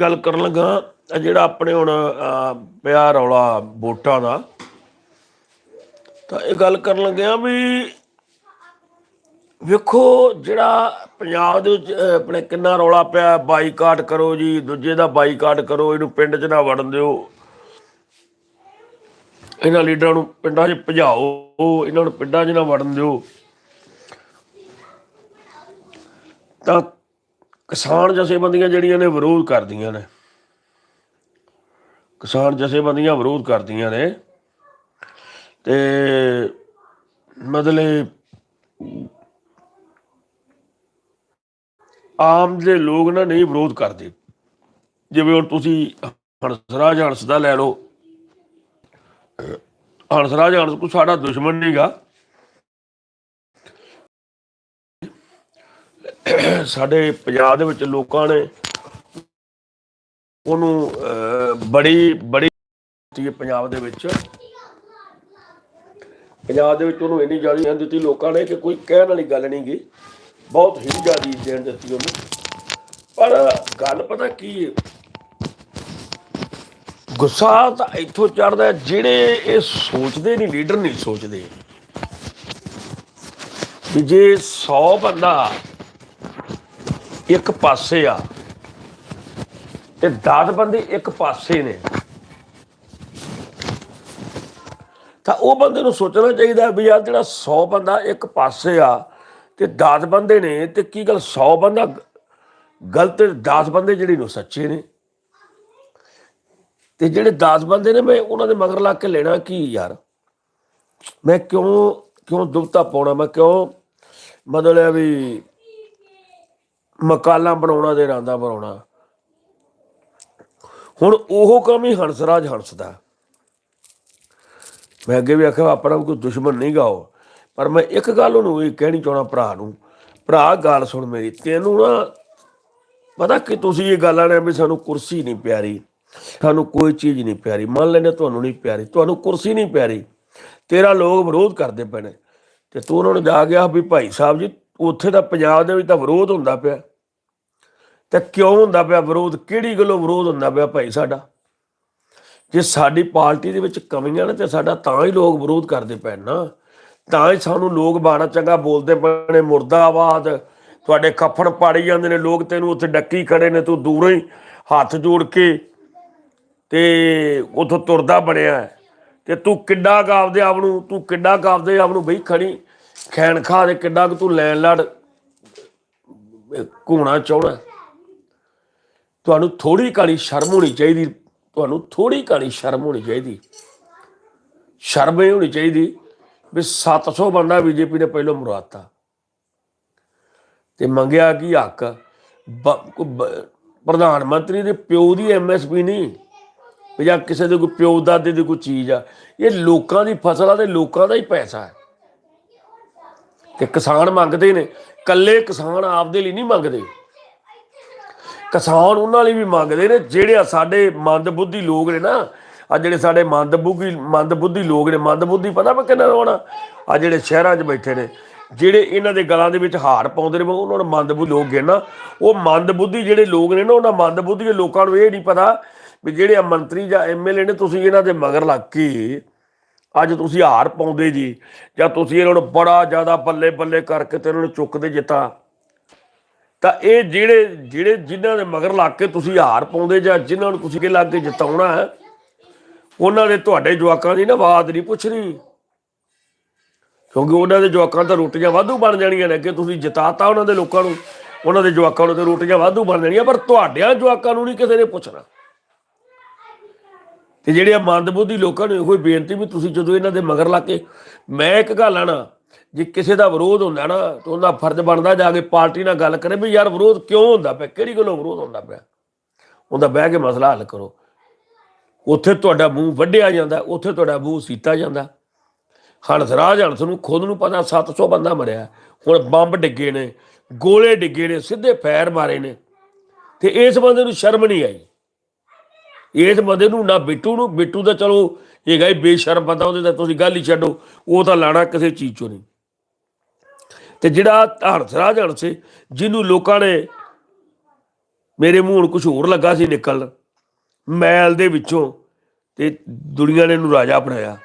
ਗੱਲ ਕਰਨ ਲੱਗਾ ਜਿਹੜਾ ਆਪਣੇ ਹੁਣ ਪਿਆ ਰੌਲਾ ਵੋਟਾਂ ਦਾ, ਤਾਂ ਇਹ ਗੱਲ ਕਰਨ ਲੱਗਿਆ ਵੀ ਵੇਖੋ ਜਿਹੜਾ ਪੰਜਾਬ ਦੇ ਵਿੱਚ ਆਪਣੇ ਕਿੰਨਾ ਰੌਲਾ ਪਿਆ, ਬਾਈਕਾਟ ਕਰੋ ਜੀ, ਦੂਜੇ ਦਾ ਬਾਈਕਾਟ ਕਰੋ, ਇਹਨੂੰ ਪਿੰਡ 'ਚ ਨਾ ਵੜਨ ਦਿਓ। ਇਹਨਾਂ ਲੀਡਰਾਂ ਨੂੰ ਪਿੰਡਾਂ 'ਚ ਭਜਾਓ, ਇਹਨਾਂ ਨੂੰ ਪਿੰਡਾਂ 'ਚ ਨਾ ਵੜਨ ਦਿਓ। ਤਾਂ ਕਿਸਾਨ ਜਥੇਬੰਦੀਆਂ ਜਿਹੜੀਆਂ ਨੇ ਵਿਰੋਧ ਕਰਦੀਆਂ ਨੇ। ਕਿਸਾਨ ਜਥੇਬੰਦੀਆਂ ਵਿਰੋਧ ਕਰਦੀਆਂ ਨੇ। ਤੇ ਮਤਲਬ ਆਮ ਦੇ ਲੋਕ ਨਾ ਨਹੀਂ ਵਿਰੋਧ ਕਰਦੇ। ਜਿਵੇਂ ਹੁਣ ਤੁਸੀਂ ਹੰਸਰਾਜ ਹੰਸ ਦਾ ਲੈ ਲਓ। ਹੰਸਰਾਜ ਹੰਸ ਕੋ ਸਾਡਾ ਦੁਸ਼ਮਣ ਨਹੀਂਗਾ ਸਾਡੇ ਪੰਜਾਬ ਦੇ ਵਿੱਚ ਲੋਕਾਂ ਨੇ ਉਹਨੂੰ ਅਹ, ਬੜੀ ਬੜੀ ਦਿੱਤੀ ਹੈ ਪੰਜਾਬ ਦੇ ਵਿੱਚ। ਪੰਜਾਬ ਦੇ ਵਿੱਚ ਉਹਨੂੰ ਇੰਨੀ ਜ਼ਿਆਦਾ ਦੇਣ ਦਿੱਤੀ ਲੋਕਾਂ ਨੇ ਕਿ ਕੋਈ ਕਹਿਣ ਵਾਲੀ ਗੱਲ ਨਹੀਂ ਗਈ ਬਹੁਤ ਹੀ ਜ਼ਿਆਦਾ ਦੇਣ ਦਿੱਤੀ ਉਹਨੂੰ। ਪਰ ਗੱਲ ਪਤਾ ਕੀ ਹੈ ਗੁੱਸਾ ਤਾਂ ਇੱਥੋਂ ਚੜਦਾ ਜਿਹੜੇ ਇਹ ਸੋਚਦੇ ਨਹੀਂ ਲੀਡਰ ਨਹੀਂ ਸੋਚਦੇ। ਵੀ ਜੇ 100 ਬੰਦਾ ਇੱਕ ਪਾਸੇ ਆ ਤੇ 10 ਬੰਦੇ ਇੱਕ ਪਾਸੇ ਨੇ। ਤਾਂ ਉਹ ਬੰਦੇ ਨੂੰ ਸੋਚਣਾ ਚਾਹੀਦਾ ਵੀ ਯਾਰ ਜਿਹੜਾ 100 ਬੰਦਾ ਇੱਕ ਪਾਸੇ ਆ ਤੇ 10 ਬੰਦੇ ਨੇ ਤੇ ਕੀ ਗੱਲ 100 ਬੰਦਾ ਗਲਤ 10 ਬੰਦੇ ਜਿਹੜੇ ਨੂੰ ਸੱਚੇ ਨੇ। ਤੇ ਜਿਹੜੇ 10 ਬੰਦੇ ਨੇ ਮੈਂ ਉਹਨਾਂ ਦੇ ਮਗਰ ਲੱਗ ਕੇ ਲੈਣਾ ਕੀ ਯਾਰ? ਮੈਂ ਕਿਉਂ ਕਿਉਂ ਦੁਬਤਾ ਪਾਉਣਾ? ਮੈਂ ਕਿਉਂ ਮਤਲਬ ਵੀ ਮਕਾਲਾਂ ਬਣਾਉਣਾ ਤੇ ਰਾਂਦਾ ਬਣਾਉਣਾ। ਹੁਣ ਉਹ ਕੰਮ ਹੀ ਹੰਸਰਾਜ ਹੰਸ ਦਾ ਮੈਂ ਅੱਗੇ ਵੀ ਆਖਿਆ, ਆਪਣਾ ਕੋਈ ਦੁਸ਼ਮਣ ਨਹੀਂ ਗਾਓ ਪਰ ਮੈਂ ਇੱਕ ਗੱਲ ਉਹਨੂੰ ਇਹ ਕਹਿਣੀ ਚਾਹਣਾ ਭਰਾ ਨੂੰ, ਭਰਾ ਗੱਲ ਸੁਣ ਮੇਰੀ, ਤੈਨੂੰ ਨਾ ਪਤਾ ਕਿ ਤੁਸੀਂ ਇਹ ਗੱਲ ਆਣੇ ਵੀ ਸਾਨੂੰ ਕੁਰਸੀ ਨਹੀਂ ਪਿਆਰੀ, ਸਾਨੂੰ ਕੋਈ ਚੀਜ਼ ਨਹੀਂ ਪਿਆਰੀ, ਮੰਨ ਲੈਨੇ ਤੁਹਾਨੂੰ ਨਹੀਂ ਪਿਆਰੀ, ਤੁਹਾਨੂੰ ਕੁਰਸੀ ਨਹੀਂ ਪਿਆਰੀ, ਤੇਰਾ ਲੋਕ ਵਿਰੋਧ ਕਰਦੇ ਪਏ ਨੇ। ਤੇ ਤੂੰ ਉਹਨਾਂ ਨੂੰ ਜਾ ਗਿਆ ਵੀ ਭਾਈ ਸਾਹਿਬ ਜੀ, ਉੱਥੇ ਤਾਂ ਪੰਜਾਬ ਦੇ ਵਿੱਚ ਤਾਂ ਵਿਰੋਧ ਹੁੰਦਾ ਪਿਆ। ਤੇ ਕਿਉਂ ਹੁੰਦਾ ਪਿਆ ਵਿਰੋਧ? ਕਿਹੜੀ ਗੱਲੋਂ ਵਿਰੋਧ ਹੁੰਦਾ ਪਿਆ ਭਾਈ ਸਾਡਾ? ਜੇ ਸਾਡੀ ਪਾਰਟੀ ਦੇ ਵਿੱਚ ਕਮੀਆਂ ਨੇ ਤੇ ਸਾਡਾ ਤਾਂ ਹੀ ਲੋਕ ਵਿਰੋਧ ਕਰਦੇ ਪੈਣ ਨਾ। ਤਾਂ ਹੀ ਸਾਨੂੰ ਲੋਕ ਬਾੜਾ ਚੰਗਾ ਬੋਲਦੇ ਪਏ ਨੇ, ਮੁਰਦਾਬਾਦ। ਤੁਹਾਡੇ ਖੱਫਣ ਪਾੜੀ ਜਾਂਦੇ ਨੇ, ਲੋਕ ਤੈਨੂੰ ਉੱਥੇ ਡੱਕੀ ਖੜੇ ਨੇ, ਤੂੰ ਦੂਰੋਂ ਹੀ ਹੱਥ ਜੋੜ ਕੇ ਤੇ ਉਥੋਂ ਤੁਰਦਾ ਬਣਿਆ ਤੇ ਤੂੰ ਕਿੱਡਾ ਗਾਵਦੇ ਆਪ ਨੂੰ, ਤੂੰ ਕਿੱਡਾ ਗਾਵਦੇ ਆਪ ਨੂੰ ਬਈ ਖੜੀ ਖੈਣ ਖਾ ਦੇ, ਕਿੱਡਾ ਤੂੰ ਲੈਣ ਲੜ, ਘੂਣਾ ਚਾਹਣਾ ਤੁਹਾਨੂੰ ਥੋੜੀ ਕਾਲੀ ਸ਼ਰਮ ਹੋਣੀ ਚਾਹੀਦੀ, ਤੁਹਾਨੂੰ ਥੋੜੀ ਕਾਲੀ ਸ਼ਰਮ ਹੋਣੀ ਚਾਹੀਦੀ। ਸ਼ਰਮ ਇਹ ਹੋਣੀ ਚਾਹੀਦੀ ਵੀ 700 ਬੰਦਾ ਬੀਜੇਪੀ ਨੇ ਪਹਿਲਾਂ ਮੁਰਾਤਾ। ਤੇ ਮੰਗਿਆ ਕੀ ਹੱਕ? ਪ੍ਰਧਾਨ ਮੰਤਰੀ ਦੇ ਪਿਓ ਦੀ ਐਮਐਸਪੀ ਨਹੀਂ। ਵੀ ਜਾਂ ਕਿਸੇ ਦੇ ਕੋਈ ਪਿਓ ਦਾਦੇ ਦੀ ਕੋਈ ਚੀਜ਼ ਆ। ਇਹ ਲੋਕਾਂ ਦੀ ਫਸਲ ਆ ਤੇ ਲੋਕਾਂ ਦਾ ਹੀ ਪੈਸਾ ਹੈ। ਤੇ ਕਿਸਾਨ ਮੰਗਦੇ ਨੇ। ਕੱਲੇ ਕਿਸਾਨ ਆਪਦੇ ਲਈ ਨਹੀਂ ਮੰਗਦੇ। ਕਿਸਾਨ ਉਹਨਾਂ ਲਈ ਵੀ ਮੰਗਦੇ ਨੇ, ਜਿਹੜੇ ਆ ਸਾਡੇ ਮੰਦਬੁੱਧੀ ਲੋਕ ਨੇ ਨਾ, ਆ ਜਿਹੜੇ ਸਾਡੇ ਮੰਦਬੁੱਧੀ ਮੰਦਬੁੱਧੀ ਲੋਕ ਨੇ, ਮੰਦਬੁੱਧੀ ਪਤਾ ਮੈਂ ਕਿੰਨਾ ਹੋਣਾ ਆ ਜਿਹੜੇ ਸ਼ਹਿਰਾਂ 'ਚ ਬੈਠੇ ਨੇ, ਜਿਹੜੇ ਇਹਨਾਂ ਦੇ ਗਲਾਂ ਦੇ ਵਿੱਚ ਹਾਰ ਪਾਉਂਦੇ ਨੇ, ਉਹਨਾਂ ਨੂੰ ਮੰਦਬੁੱਧੀ ਲੋਕ ਗਿਣਨਾ ਉਹ ਮੰਦਬੁੱਧੀ ਜਿਹੜੇ ਲੋਕ ਨੇ ਨਾ, ਉਹਨਾਂ ਮੰਦਬੁੱਧੀ ਦੇ ਲੋਕਾਂ ਨੂੰ ਇਹ ਨਹੀਂ ਪਤਾ ਵੀ ਜਿਹੜੇ ਆ ਮੰਤਰੀ ਜਾਂ ਐਮਐਲਏ ਨੇ, ਤੁਸੀਂ ਇਹਨਾਂ ਦੇ ਮਗਰ ਲੱਗ ਕੇ ਅੱਜ ਤੁਸੀਂ ਹਾਰ ਪਾਉਂਦੇ ਜੀ, ਜਾਂ ਤੁਸੀਂ ਇਹਨਾਂ ਨੂੰ ਬੜਾ ਜ਼ਿਆਦਾ ਬੱਲੇ ਬੱਲੇ ਕਰਕੇ ਤੇ ਇਹਨਾਂ ਨੂੰ ਚੁੱਕਦੇ ਜਿੱਤਾ। ਤਾਂ ਇਹ ਜਿਹੜੇ ਜਿਹੜੇ ਜਿਨ੍ਹਾਂ ਦੇ ਮਗਰ ਲੱਗ ਕੇ ਤੁਸੀਂ ਹਾਰ ਪਾਉਂਦੇ ਜਾਂ ਜਿਨ੍ਹਾਂ ਨੂੰ ਤੁਸੀਂ ਕੇ ਲੱਗ ਕੇ ਜਿਤਾਉਣਾ ਹੈ, ਉਹਨਾਂ ਦੇ ਤੁਹਾਡੇ ਜਵਾਕਾਂ ਦੀ ਨਾ ਬਾਤ ਨਹੀਂ ਪੁੱਛਣੀ। ਕਿਉਂਕਿ ਉਹਨਾਂ ਦੇ ਜਵਾਕਾਂ ਤਾਂ ਰੋਟੀਆਂ ਵਾਧੂ ਬਣ ਜਾਣੀਆਂ ਨੇ ਕਿ ਤੁਸੀਂ ਜਿਤਾਤਾ ਉਹਨਾਂ ਦੇ ਲੋਕਾਂ ਨੂੰ, ਉਹਨਾਂ ਦੇ ਜਵਾਕਾਂ ਨੂੰ ਤੇ ਰੋਟੀਆਂ ਵਾਧੂ ਬਣ ਜਾਣੀਆਂ, ਪਰ ਤੁਹਾਡਿਆਂ ਜਵਾਕਾਂ ਨੂੰ ਨਹੀਂ ਕਿਸੇ ਨੇ ਪੁੱਛਣਾ। ਤੇ ਜਿਹੜੇ ਆ ਮੰਦਬੁੱਧੀ ਲੋਕਾਂ ਨੂੰ ਇਹੋ ਹੀ ਬੇਨਤੀ ਵੀ ਤੁਸੀਂ ਜਦੋਂ ਇਹਨਾਂ ਦੇ ਮਗਰ ਲਾ ਕੇ, ਮੈਂ ਇੱਕ ਗੱਲ ਆ ਨਾ ਜੇ ਕਿਸੇ ਦਾ ਵਿਰੋਧ ਹੁੰਦਾ ਨਾ, ਤਾਂ ਉਹਦਾ ਫਰਜ਼ ਬਣਦਾ ਜਾ ਕੇ ਪਾਰਟੀ ਨਾਲ ਗੱਲ ਕਰੇ ਵੀ ਯਾਰ ਵਿਰੋਧ ਕਿਉਂ ਹੁੰਦਾ ਪਿਆ? ਕਿਹੜੀ ਗੱਲੋਂ ਵਿਰੋਧ ਹੁੰਦਾ ਪਿਆ? ਉਹਦਾ ਬਹਿ ਕੇ ਮਸਲਾ ਹੱਲ ਕਰੋ। ਉੱਥੇ ਤੁਹਾਡਾ ਮੂੰਹ ਵੱਢਿਆ ਜਾਂਦਾ, ਉੱਥੇ ਤੁਹਾਡਾ ਮੂੰਹ ਸੀਤਾ ਜਾਂਦਾ। ਹੰਸਰਾਜ ਹੰਸ ਨੂੰ ਖੁਦ ਨੂੰ ਪਤਾ 700 ਬੰਦਾ ਮਰਿਆ। ਹੁਣ ਬੰਬ ਡਿੱਗੇ ਨੇ, ਗੋਲੇ ਡਿੱਗੇ ਨੇ, ਸਿੱਧੇ ਫੈਰ ਮਾਰੇ ਨੇ। ਤੇ ਇਸ ਬੰਦੇ ਨੂੰ ਸ਼ਰਮ ਨਹੀਂ ਆਈ। ਇਸ ਬੰਦੇ ਨੂੰ ਨਾ ਬਿੱਟੂ ਨੂੰ, ਬਿੱਟੂ ਦਾ ਚਲੋ ਇਹ ਗਏ ਬੇਸ਼ਰਮ ਬੰਦਾ, ਉਹਦੇ ਤਾਂ ਤੁਸੀਂ ਗੱਲ ਹੀ ਛੱਡੋ, ਉਹ ਤਾਂ ਲਾਣਾ ਕਿਸੇ ਚੀਜ਼ ਚੋਂ ਨਹੀਂ। ਤੇ ਜਿਹੜਾ ਹੰਸਰਾਜ ਹੰਸ ਜਿਹਨੂੰ ਲੋਕਾਂ ਨੇ ਮੇਰੇ ਮੂੰਹ ਨੂੰ ਕੁਝ ਹੋਰ ਲੱਗਾ ਸੀ ਨਿਕਲਣ, ਮੈਲ ਦੇ ਵਿੱਚੋਂ ਤੇ ਦੁਨੀਆ ਨੇ ਇਹਨੂੰ ਰਾਜਾ ਬਣਾਇਆ।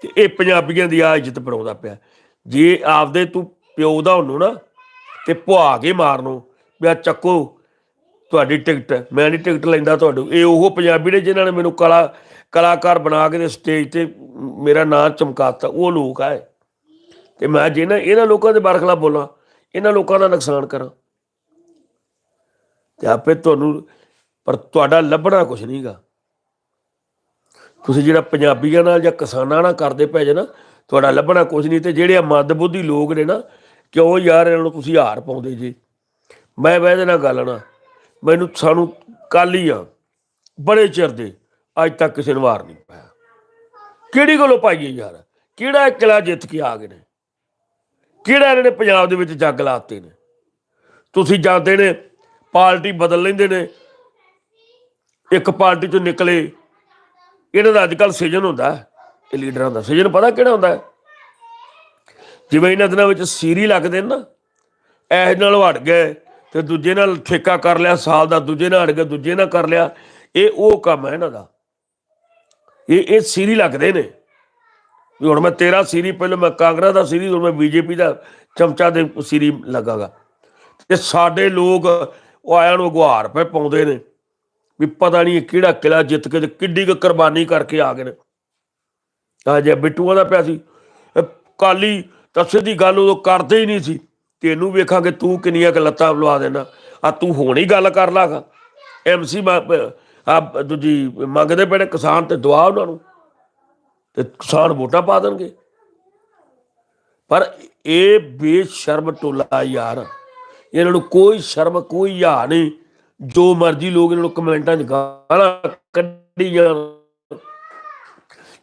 ਤੇ ਇਹ ਪੰਜਾਬੀਆਂ ਦੀ ਆ ਇੱਜ਼ਤ ਬਣਾਉਂਦਾ ਪਿਆ। ਜੇ ਆਪਦੇ ਤੂੰ ਪਿਓ ਦਾ ਹੁੰਨੂ ਨਾ, ਤੇ ਭੁਆ ਕੇ ਮਾਰਨੋ, ਵੀ ਚੱਕੋ ਤੁਹਾਡੀ ਟਿਕਟ ਮੈਂ ਨਹੀਂ ਟਿਕਟ ਲੈਂਦਾ ਤੁਹਾਨੂੰ। ਇਹ ਉਹ ਪੰਜਾਬੀ ਨੇ ਜਿਨ੍ਹਾਂ ਨੇ ਮੈਨੂੰ ਕਲਾ, ਕਲਾਕਾਰ ਬਣਾ ਕੇ ਤੇ ਸਟੇਜ ਤੇ ਮੇਰਾ ਨਾਂ ਚਮਕਾਤਾ, ਉਹ ਲੋਕ ਆਏ। ਤੇ ਮੈਂ ਜਿਹਨਾਂ ਇਹਨਾਂ ਲੋਕਾਂ ਦੇ ਬਰਖਲਾ ਬੋਲਾਂ, ਇਹਨਾਂ ਲੋਕਾਂ ਦਾ ਨੁਕਸਾਨ ਕਰਾਂ। ਤੇ ਆਪੇ ਤੁਹਾਨੂੰ, ਪਰ ਤੁਹਾਡਾ ਲੱਭਣਾ ਕੁਝ ਨਹੀਂਗਾ ਤੁਸੀਂ ਜਿਹੜਾ ਪੰਜਾਬੀਆਂ ਨਾਲ ਜਾਂ ਕਿਸਾਨਾਂ ਨਾਲ ਕਰਦੇ ਪੈ ਜੇ ਨਾ, ਤੁਹਾਡਾ ਲੱਭਣਾ ਕੁਝ ਨਹੀਂ। ਤੇ ਜਿਹੜੇ ਆ ਮੰਦਬੁੱਧੀ ਲੋਕ ਨੇ ਨਾ, ਕਿਉਂ ਯਾਰ ਇਹਨਾਂ ਨੂੰ ਤੁਸੀਂ ਹਾਰ ਪਾਉਂਦੇ ਜੀ? ਮੈਂ ਵੈਦੇ ਨਾਲ ਗੱਲ ਨਾ ਮੈਨੂੰ ਸਾਨੂੰ ਕੱਲ ਹੀ ਆ, ਬੜੇ ਚਿਰ ਦੇ, ਅੱਜ ਤੱਕ ਕਿਸੇ ਨੂੰ ਹਾਰ ਨਹੀਂ ਪਾਇਆ। ਕਿਹੜੀ ਗੱਲੋਂ ਪਾਈਏ ਯਾਰ? ਕਿਹੜਾ ਇਹ ਕਿਲਾ ਜਿੱਤ ਕੇ ਆ ਗਏ ਨੇ? ਕਿਹੜਾ ਇਹਨਾਂ ਨੇ ਪੰਜਾਬ ਦੇ ਵਿੱਚ ਜੱਗ ਲਾਤੇ ਨੇ? ਤੁਸੀਂ ਜਾਂਦੇ ਨੇ, ਪਾਰਟੀ ਬਦਲ ਲੈਂਦੇ ਨੇ, ਇੱਕ ਪਾਰਟੀ ਚੋਂ ਨਿਕਲੇ, ਇਹਨਾਂ ਦਾ ਅੱਜ ਕੱਲ ਸੀਜ਼ਨ ਹੁੰਦਾ ਇਹ ਲੀਡਰਾਂ ਦਾ ਸੀਜ਼ਨ ਪਤਾ ਕਿਹੜਾ ਹੁੰਦਾ ਜਿਵੇਂ ਇਹਨਾਂ ਦਿਨਾਂ ਵਿੱਚ ਸੀਰੀ ਲੱਗਦੇ ਨੇ ਨਾ ਐਸ ਨਾਲ ਹਟ ਗਏ ਤੇ ਦੂਜੇ ਨਾਲ ਠੇਕਾ ਕਰ ਲਿਆ, ਸਾਲ ਦਾ ਦੂਜੇ ਨਾਲ ਹਟ ਕੇ ਦੂਜੇ ਨਾਲ ਕਰ ਲਿਆ। ਇਹ ਉਹ ਕੰਮ ਹੈ ਇਹਨਾਂ ਦਾ। ਇਹ ਇਹ ਸੀਰੀ ਲੱਗਦੇ ਨੇ। ਵੀ ਹੁਣ ਮੈਂ ਤੇਰਾ ਸੀਰੀ, ਪਹਿਲਾਂ ਮੈਂ ਕਾਂਗਰਸ ਦਾ ਸੀਰੀ, ਹੁਣ ਮੈਂ ਬੀਜੇਪੀ ਦਾ ਚਮਚਾ ਦੇ ਸੀਰੀ ਲੱਗਾਗਾ। ਤੇ ਸਾਡੇ ਲੋਕ ਉਹ ਆਇਆਂ ਨੂੰ ਗੁਹਾਰ ਪਏ, ਪਾਉਂਦੇ ਨੇ। ਵੀ ਪਤਾ ਨਹੀਂ ਇਹ ਕਿਹੜਾ ਕਿਲਾ ਜਿੱਤ ਕੇ ਤੇ ਕਿੱਡੀ ਕੁ ਕੁਰਬਾਨੀ ਕਰਕੇ ਆ ਗਏ ਨੇ। ਆ ਜੇ ਬਿੱਟੂਆਂ ਦਾ ਪਿਆ ਸੀ ਇਹ ਕਾਲੀ ਤਾਂ ਸਿੱਧੀ ਗੱਲ ਉਦੋਂ ਕਰਦੇ ਹੀ ਨਹੀਂ ਸੀ। ਤੈਨੂੰ ਵੇਖਾਂਗੇ ਤੂੰ ਕਿੰਨੀਆਂ ਕੁ ਲੱਤਾਂ ਲਵਾ ਦੇਣਾ। ਆ ਤੂੰ ਹੁਣ ਹੀ ਗੱਲ ਕਰ ਲਾਗਾ ਐਮਸੀ ਆ ਦੂਜੀ ਮੰਗਦੇ ਪਏ ਕਿਸਾਨ ਤੇ ਦੁਆ ਉਹਨਾਂ ਨੂੰ। ਤੇ ਕਿਸਾਨ ਵੋਟਾਂ ਪਾ ਦੇਣਗੇ। ਪਰ ਇਹ ਬੇਸ਼ਰਮ ਟੋਲਾ ਯਾਰ। ਇਹਨਾਂ ਨੂੰ ਕੋਈ ਸ਼ਰਮ, ਕੋਈ ਹਿਆ ਨਹੀਂ। ਜੋ ਮਰਜ਼ੀ ਲੋਕ ਇਹਨਾਂ ਨੂੰ ਕਮੈਂਟਾਂ 'ਚ ਗਾਲਾਂ ਕੱਢੀ ਜਾਣ।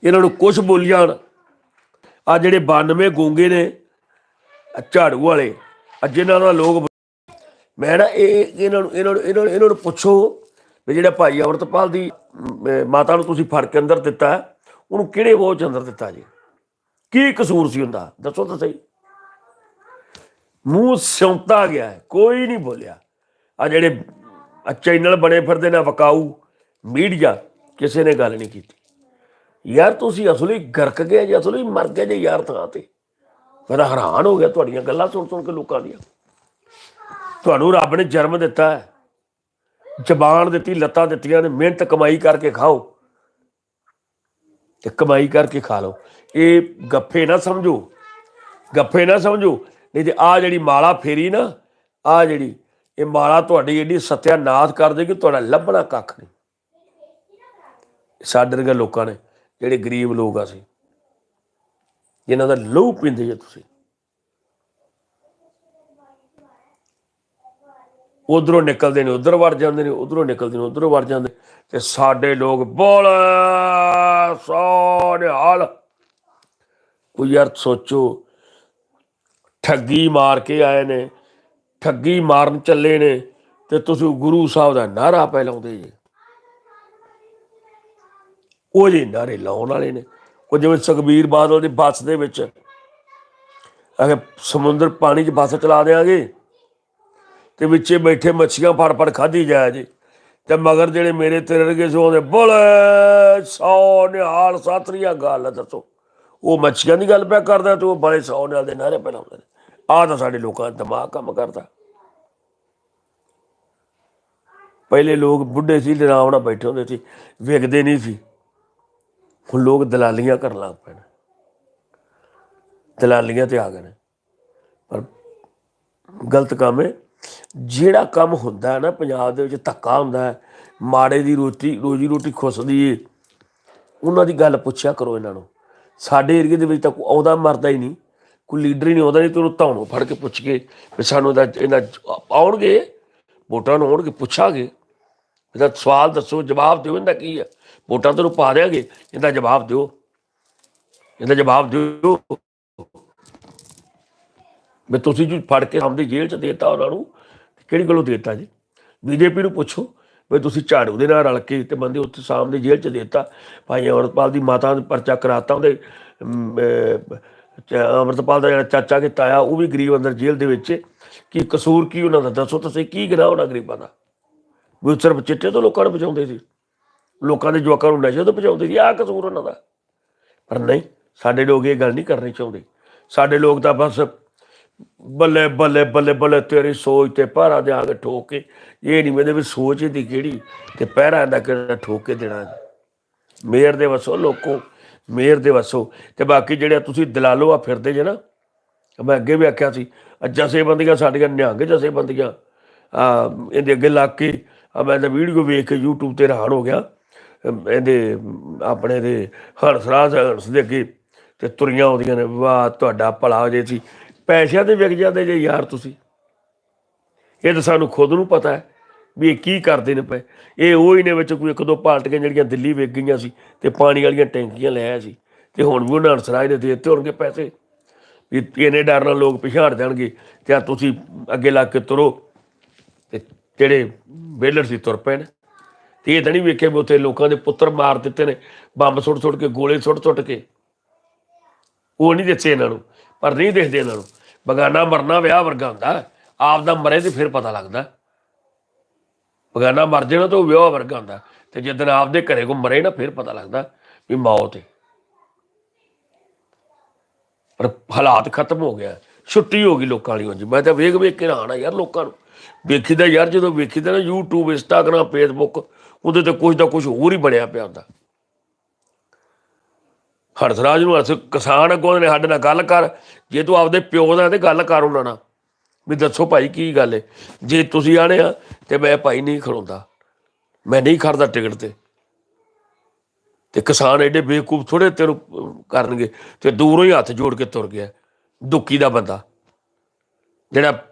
ਇਹਨਾਂ ਨੂੰ ਕੁਝ ਬੋਲੀ ਜਾਣ। ਆ ਜਿਹੜੇ 92 ਗੂੰਗੇ ਨੇ ਝਾੜੂ ਵਾਲੇ। ਅੱਜ ਇਹਨਾਂ ਨਾਲ ਲੋਕ ਮੈਂ ਨਾ ਇਹ ਇਹਨਾਂ ਨੂੰ ਇਹਨਾਂ ਨੂੰ ਇਹਨਾਂ ਨੂੰ ਇਹਨਾਂ ਨੂੰ ਪੁੱਛੋ ਵੀ ਜਿਹੜਾ ਭਾਈ ਅਮਰਤਪਾਲ ਦੀ ਮਾਤਾ ਨੂੰ ਤੁਸੀਂ ਫੜ ਕੇ ਅੰਦਰ ਦਿੱਤਾ, ਉਹਨੂੰ ਕਿਹੜੇ ਬੋਝ 'ਚ ਅੰਦਰ ਦਿੱਤਾ ਜੀ? ਕੀ ਕਸੂਰ ਸੀ ਹੁੰਦਾ ਦੱਸੋ ਤਾਂ ਸਹੀ। ਮੂੰਹ ਸਿਉਂਤਾ ਗਿਆ ਕੋਈ ਨਹੀਂ ਬੋਲਿਆ। ਆ ਜਿਹੜੇ ਆ ਚੈਨਲ ਬਣੇ ਫਿਰਦੇ ਨੇ, ਵਕਾਊ ਮੀਡੀਆ, ਕਿਸੇ ਨੇ ਗੱਲ ਨਹੀਂ ਕੀਤੀ। ਯਾਰ ਤੁਸੀਂ ਅਸਲੀ ਗਰਕ ਗਏ, ਜੇ ਅਸਲੀ ਮਰ ਗਏ ਜੇ ਯਾਰ ਥਾਂ ਤੇ। ਮੈਂ ਤਾਂ ਹੈਰਾਨ ਹੋ ਗਿਆ ਤੁਹਾਡੀਆਂ ਗੱਲਾਂ ਸੁਣ ਸੁਣ ਕੇ ਲੋਕਾਂ ਦੀਆਂ। ਤੁਹਾਨੂੰ ਰੱਬ ਨੇ ਜਨਮ ਦਿੱਤਾ ਹੈ। ਜ਼ਬਾਨ ਦਿੱਤੀ, ਲੱਤਾਂ ਦਿੱਤੀਆਂ ਨੇ, ਮਿਹਨਤ ਕਮਾਈ ਕਰਕੇ ਖਾਓ। ਤੇ ਕਮਾਈ ਕਰਕੇ ਖਾ ਲਓ। ਇਹ ਗੱਫੇ ਨਾ ਸਮਝੋ। ਗੱਫੇ ਨਾ ਸਮਝੋ। ਨਹੀਂ ਤੇ ਆ ਜਿਹੜੀ ਮਾਲਾ ਫੇਰੀ ਨਾ ਆ ਜਿਹੜੀ, ਇਹ ਮਾਲਾ ਤੁਹਾਡੀ ਏਡੀ ਸਤਿਆਨਾਸ਼ ਕਰ ਦੇਗੀ, ਤੁਹਾਡਾ ਲੱਭਣਾ ਕੱਖ ਨਹੀਂ। ਸਾਡੇ ਵਰਗੇ ਲੋਕਾਂ ਨੇ, ਜਿਹੜੇ ਗਰੀਬ ਲੋਕ ਆ ਸੀ ਜਿਨ੍ਹਾਂ ਦਾ ਲਹੂ ਪੀਂਦੇ ਜੇ ਤੁਸੀਂ। ਉਧਰੋਂ ਨਿਕਲਦੇ ਨੇ, ਉਧਰ ਵੜ ਜਾਂਦੇ ਨੇ, ਉਧਰੋਂ ਨਿਕਲਦੇ ਨੇ, ਉਧਰੋਂ ਵੜ ਜਾਂਦੇ ਤੇ ਸਾਡੇ ਲੋਕ ਬੋਲ ਸੋਨੇ ਹਾਲ ਕੋਈ ਯਾਰ ਸੋਚੋ, ਠੱਗੀ ਮਾਰ ਕੇ ਆਏ ਨੇ, ਠੱਗੀ ਮਾਰਨ ਚੱਲੇ ਨੇ ਤੇ ਤੁਸੀਂ ਗੁਰੂ ਸਾਹਿਬ ਦਾ ਨਾਰਾ ਪੈ ਲਾਉਂਦੇ ਜੀ। ਉਹ ਜੀ ਨਾਰੇ ਲਾਉਣ ਵਾਲੇ ਨੇ ਉਹ ਜਿਵੇਂ ਸੁਖਬੀਰ ਬਾਦਲ ਦੀ ਬੱਸ ਦੇ ਵਿੱਚ। ਅਗੇ ਸਮੁੰਦਰ ਪਾਣੀ 'ਚ ਬੱਸ ਚਲਾ ਦੇਾਂਗੇ ਤੇ ਵਿੱਚੇ ਬੈਠੇ ਮੱਛੀਆਂ ਫੜ ਫੜ ਖਾਧੀ ਜਾਇਆ ਜੀ। ਤੇ ਮਗਰ ਜਿਹੜੇ ਮੇਰੇ ਤੇਰੇ ਵਰਗੇ ਸੋ, ਉਹਦੇ ਬੋਲੇ, ਸੌ ਨਿਹਾਲ ਸਾਤਰੀਆ ਗੱਲ ਦੱਸੋ। ਉਹ ਮੱਛੀਆਂ ਦੀ ਗੱਲ ਪਿਆ ਕਰਦਾ ਤੇ ਉਹ ਬੜੇ ਸੌ ਨਿਹਾਲ ਦੇ ਨਾਰੇ ਪੈ ਲਾਉਂਦੇ ਨੇ। ਆਹ ਤਾਂ ਸਾਡੇ ਲੋਕਾਂ ਦਾ ਦਿਮਾਗ ਕੰਮ ਕਰਦਾ। ਪਹਿਲੇ ਲੋਕ ਬੁੱਢੇ ਸੀ ਆਰਾਮ ਨਾਲ ਬੈਠੇ ਹੁੰਦੇ ਸੀ ਵਿਕਦੇ ਨਹੀਂ ਸੀ। ਹੁਣ ਲੋਕ ਦਲਾਲੀਆਂ ਕਰਨ ਲੱਗ ਪਏ ਨੇ। ਦਲਾਲੀਆਂ ਤੇ ਆ ਗਏ ਨੇ। ਪਰ ਗਲਤ ਕੰਮ ਹੈ ਜਿਹੜਾ ਕੰਮ ਹੁੰਦਾ ਹੈ ਨਾ ਪੰਜਾਬ ਦੇ ਵਿੱਚ ਧੱਕਾ ਹੁੰਦਾ ਹੈ, ਮਾੜੇ ਦੀ ਰੋਟੀ, ਰੋਜੀ ਰੋਟੀ ਖੁੱਸਦੀ ਏ। ਉਹਨਾਂ ਦੀ ਗੱਲ ਪੁੱਛਿਆ ਕਰੋ ਇਹਨਾਂ ਨੂੰ। ਸਾਡੇ ਏਰੀਏ ਦੇ ਵਿੱਚ ਤਾਂ ਕੋਈ ਆਉਂਦਾ ਮਰਦਾ ਹੀ ਨਹੀਂ। ਕੋਈ ਲੀਡਰ ਹੀ ਨਹੀਂ ਆਉਂਦਾ, ਨਹੀਂ ਤੇ ਉਹਨੂੰ ਧੌਣੋਂ ਫੜ ਕੇ ਪੁੱਛ ਕੇ ਵੀ ਸਾਨੂੰ ਦਾ ਇਹਨਾਂ ਆਉਣਗੇ, ਵੋਟਾਂ ਨੂੰ ਆਉਣਗੇ, ਪੁੱਛਾਂਗੇ। ਇਹਦਾ ਸਵਾਲ ਦੱਸੋ ਜਵਾਬ ਦਿਓ ਇਹਦਾ ਕੀ ਹੈ ਵੋਟਾਂ ਤੁਹਾਨੂੰ ਪਾ ਦਿਆਂਗੇ ਇਹਦਾ ਜਵਾਬ ਦਿਓ। ਇਹਦਾ ਜਵਾਬ ਦਿਓ। ਵੀ ਤੁਸੀਂ ਜੀ ਫੜ ਕੇ ਸਾਹਮਣੇ ਜੇਲ੍ਹ ਚ ਦੇਤਾ ਉਹਨਾਂ ਨੂੰ ਕਿਹੜੀ ਗੱਲੋਂ ਦੇਤਾ ਜੀ? ਬੀਜੇਪੀ ਨੂੰ ਪੁੱਛੋ ਵੀ ਤੁਸੀਂ ਝਾੜੂ ਦੇ ਨਾਲ ਰਲ ਕੇ ਤੇ ਬੰਦੇ ਉੱਥੇ ਸਾਹਮਣੇ ਜੇਲ੍ਹ ਚ ਦੇਤਾ। ਭਾਈ ਅਮਰਪਾਲ ਦੀ ਮਾਤਾ ਨੂੰ ਪਰਚਾ ਕਰਾਤਾ ਉਹਦੇ ਅਮ, ਅਮਰਪਾਲ ਦਾ ਜਿਹੜਾ ਚਾਚਾ ਕਿ ਤਾਇਆ ਉਹ ਵੀ ਗਰੀਬ ਅੰਦਰ ਜੇਲ੍ਹ ਦੇ ਵਿੱਚ ਹੈ। ਕੀ ਕਸੂਰ ਕੀ ਉਹਨਾਂ ਦਾ? ਦੱਸੋ ਤੁਸੀਂ ਕੀ ਗੁਨਾਹ ਉਹਨਾਂ ਗਰੀਬਾਂ ਦਾ? ਵੀ ਸਿਰਫ ਚਿੱਟੇ ਤੋਂ ਲੋਕਾਂ ਨੂੰ ਬਚਾਉਂਦੇ ਸੀ। ਲੋਕਾਂ ਦੇ ਜਵਾਕਾਂ ਨੂੰ ਨਸ਼ੇ ਤੋਂ ਬਚਾਉਂਦੇ ਸੀ। ਆਹ ਕਸੂਰ ਉਹਨਾਂ ਦਾ। ਪਰ ਨਹੀਂ ਸਾਡੇ ਲੋਕ ਇਹ ਗੱਲ ਨਹੀਂ ਕਰਨੀ ਚਾਹੁੰਦੇ। ਸਾਡੇ ਲੋਕ ਤਾਂ ਬਸ ਬੱਲੇ ਬੱਲੇ ਬੱਲੇ ਬੱਲੇ ਤੇਰੀ ਸੋਚ ਤੇ ਪਹਿਰਾ ਦੇ ਆ ਕੇ ਠੋਕ ਕੇ ਇਹ ਨਹੀਂ ਮੈਨੇ ਵੀ ਸੋਚ ਦੀ ਕਿਹੜੀ ਤੇ ਪਹਿਰਾ ਦਾ ਕਿਹੜਾ ਠੋਕ ਕੇ ਦੇਣਾ। ਮੇਰ ਦੇ ਵਸੋ ਲੋਕੋ ਮੇਰ ਦੇ ਵਸੋ। ਤੇ ਬਾਕੀ ਜਿਹੜੇ ਤੁਸੀਂ ਦਲਾਲੋ ਆ ਫਿਰਦੇ ਜੇ ਨਾ ਮੈਂ ਅੱਗੇ ਵੀ ਆਖਿਆ ਸੀ ਜਥੇਬੰਦੀਆਂ ਸਾਡੀਆਂ ਨਿਹੰਗ ਜਥੇਬੰਦੀਆਂ ਆ ਇਹਦੇ ਅੱਗੇ ਲੱਗ ਕੇ ਆ ਮੈਂ ਤਾਂ ਵੀਡੀਓ ਵੇਖ ਕੇ YouTube ਤੇ ਹੈਰਾਨ ਹੋ ਗਿਆ। ਇਹਦੇ, ਆਪਣੇ ਦੇ ਹਰਸਰਾਜ ਹਰਸ ਦੇ ਅੱਗੇ ਤੇ ਤੁਰੀਆਂ ਆਉਂਦੀਆਂ ਨੇ। ਵਾਹ, ਤੁਹਾਡਾ ਭਲਾ ਹੋ ਜੇ ਸੀ ਪੈਸਿਆਂ 'ਤੇ ਵਿਕ ਜਾਂਦੇ ਜੇ ਯਾਰ ਤੁਸੀਂ। ਇਹ ਤਾਂ ਸਾਨੂੰ ਖੁਦ ਨੂੰ ਪਤਾ ਹੈ ਵੀ ਇਹ ਕੀ ਕਰਦੇ ਨੇ ਪਏ। ਇਹ ਉਹ ਹੀ ਨੇ ਵਿੱਚ ਕੋਈ ਇੱਕ ਦੋ ਪਾਰਟੀਆਂ ਜਿਹੜੀਆਂ ਦਿੱਲੀ ਵਿਕ ਗਈਆਂ ਸੀ ਤੇ ਪਾਣੀ ਵਾਲੀਆਂ ਟੈਂਕੀਆਂ ਲੈ ਆਇਆ ਸੀ। ਤੇ ਹੁਣ ਵੀ ਉਹਨਾਂ ਹਰਸਰਾਜ ਨੇ ਦੇ ਦਿੱਤੇ ਹੋਣਗੇ ਪੈਸੇ। ਵੀ ਇਹਨੇ ਡਰ ਨਾਲ ਲੋਕ ਪਿਛਾੜ ਜਾਣਗੇ। ਤੇ ਆ ਤੁਸੀਂ ਅੱਗੇ ਲੱਗ ਕੇ ਤੁਰੋ ਤੇ ਜਿਹੜੇ ਵੇਲਰ ਸੀ ਤੁਰ ਪਏ ਨੇ। ਤੇ ਇਹ ਤਾਂ ਨਹੀਂ ਵੇਖਿਆ ਵੀ ਉੱਥੇ ਲੋਕਾਂ ਦੇ ਪੁੱਤਰ ਮਾਰ ਦਿੱਤੇ ਨੇ, ਬੰਬ ਸੁੱਟ ਸੁੱਟ ਕੇ, ਗੋਲੇ ਸੁੱਟ ਸੁੱਟ ਕੇ। ਉਹ ਨਹੀਂ ਦਿੱਤੇ ਇਹਨਾਂ ਨੂੰ, ਪਰ ਨਹੀਂ ਦੇਖਦੇ ਇਹਨਾਂ ਨੂੰ। ਬਗਾਨਾ ਮਰਨਾ ਵਿਆਹ ਵਰਗਾ ਹੁੰਦਾ, ਆਪ ਦਾ ਮਰੇ ਤੇ ਫਿਰ ਪਤਾ ਲੱਗਦਾ। ਬਗਾਨਾ ਮਰ ਜਾਣਾ ਤਾਂ ਉਹ ਵਿਆਹ ਵਰਗਾ ਹੁੰਦਾ, ਤੇ ਜਦੋਂ ਆਪਦੇ ਘਰੇ ਕੋ ਮਰੇ ਨਾ, ਫਿਰ ਪਤਾ ਲੱਗਦਾ ਵੀ ਮੌਤ ਹੈ ਪਰ ਹਾਲਾਤ ਖਤਮ ਹੋ ਗਿਆ, ਛੁੱਟੀ ਹੋ ਗਈ ਲੋਕਾਂ ਲਈ ਜੀ ਮੈਂ ਤਾਂ ਵੇਖ ਵੇਖ ਕੇ ਹੈਰਾਨ ਆ ਯਾਰ ਲੋਕਾਂ ਨੂੰ। ਵੇਖੀਦਾ ਯਾਰ, ਜਦੋਂ ਵੇਖੀਦਾ ਨਾ YouTube, Instagram, Facebook, ਉਹਦੇ ਤੇ ਕੁਝ ਦਾ ਕੁਝ ਹੋਰ ਹੀ ਬਣਿਆ ਪਿਆ ਹੁੰਦਾ। ਹਰਸਰਾਜ ਨੂੰ ਅਸ ਕਿਸਾਨ ਅੱਗੋਂ ਨੇ ਸਾਡੇ ਨਾਲ ਗੱਲ ਕਰ, ਜੇ ਤੂੰ ਆਪਦੇ ਪਿਓ ਦਾ ਤੇ ਗੱਲ ਕਰ ਉਹਨਾਂ ਨਾਲ, ਵੀ ਦੱਸੋ ਭਾਈ ਕੀ ਗੱਲ ਹੈ ਜੇ ਤੁਸੀਂ ਆਣੇ ਆ, ਤੇ ਮੈਂ ਭਾਈ ਨਹੀਂ ਖੜਾਉਂਦਾ। ਮੈਂ ਨਹੀਂ ਖੜਦਾ ਟਿਕਟ ਤੇ। ਤੇ ਕਿਸਾਨ ਐਡੇ ਬੇਕੂਫ ਥੋੜੇ ਤੈਨੂੰ ਕਰਨਗੇ, ਤੇ ਦੂਰੋਂ ਹੀ ਹੱਥ ਜੋੜ ਕੇ ਤੁਰ ਗਿਆ ਦੁੱਕੀ ਦਾ ਬੰਦਾ। ਜਿਹੜਾ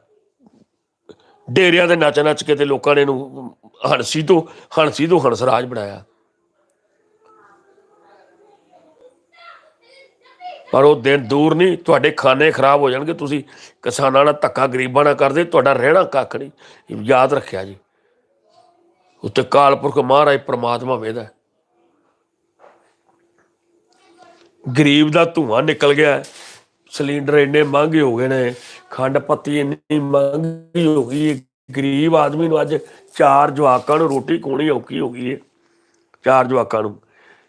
ਡੇਰਿਆਂ ਦੇ ਨੱਚ ਨੱਚ ਕੇ ਤੇ ਲੋਕਾਂ ਨੇ ਇਹਨੂੰ ਹੰਸੀ ਤੋਂ, ਹਣਸੀ ਤੋਂ ਹੰਸਰਾਜ ਬਣਾਇਆ। ਪਰ ਉਹ ਦਿਨ ਦੂਰ ਨਹੀਂ, ਤੁਹਾਡੇ ਖਾਨੇ ਖਰਾਬ ਹੋ ਜਾਣਗੇ, ਤੁਸੀਂ ਕਿਸਾਨਾਂ ਨਾਲ ਧੱਕਾ, ਗਰੀਬਾਂ ਨਾਲ ਕਰਦੇ, ਤੁਹਾਡਾ ਰਹਿਣਾ ਕੱਖ ਨਹੀਂ। ਯਾਦ ਰੱਖਿਆ ਜੀ। ਉੱਤੇ ਕਾਲਪੁਰਖ ਮਹਾਰਾਜ ਪ੍ਰਮਾਤਮਾ ਵੇਦਾ ਗਰੀਬ ਦਾ ਧੂਆਂ ਨਿਕਲ ਗਿਆ ਸਿਲੰਡਰ ਇੰਨੇ ਮਹਿੰਗੇ ਹੋ ਗਏ ਨੇ, ਖੰਡ ਪੱਤੀ ਇੰਨੀ ਮਹਿੰਗੀ ਹੋ ਗਈ ਹੈ ਗਰੀਬ ਆਦਮੀ ਨੂੰ ਅੱਜ ਚਾਰ ਜਵਾਕਾਂ ਨੂੰ ਰੋਟੀ ਖੋਣੀ ਔਖੀ ਹੋ ਗਈ ਹੈ ਚਾਰ ਜਵਾਕਾਂ ਨੂੰ।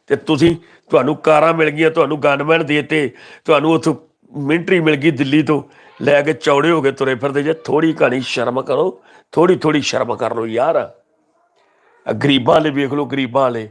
ਤੇ ਤੁਸੀਂ, ਤੁਹਾਨੂੰ ਕਾਰਾਂ ਮਿਲ ਗਈਆਂ, ਤੁਹਾਨੂੰ ਗਨਮੈਨ ਦੇਤੇ, ਤੁਹਾਨੂੰ ਉੱਥੋਂ ਮਿੰਟਰੀ ਮਿਲ ਗਈ ਦਿੱਲੀ ਤੋਂ, ਲੈ ਕੇ ਚੌੜੇ ਹੋ ਕੇ ਤੁਰੇ ਫਿਰਦੇ ਜੇ ਥੋੜੀ ਘਣੀ ਸ਼ਰਮ ਕਰੋ ਥੋੜੀ ਥੋੜੀ ਸ਼ਰਮ ਕਰ ਲਓ ਯਾਰ। ਗਰੀਬਾਂ ਵਾਲੇ ਵੇਖ ਲਓ, ਗਰੀਬਾਂ ਵਾਲੇ।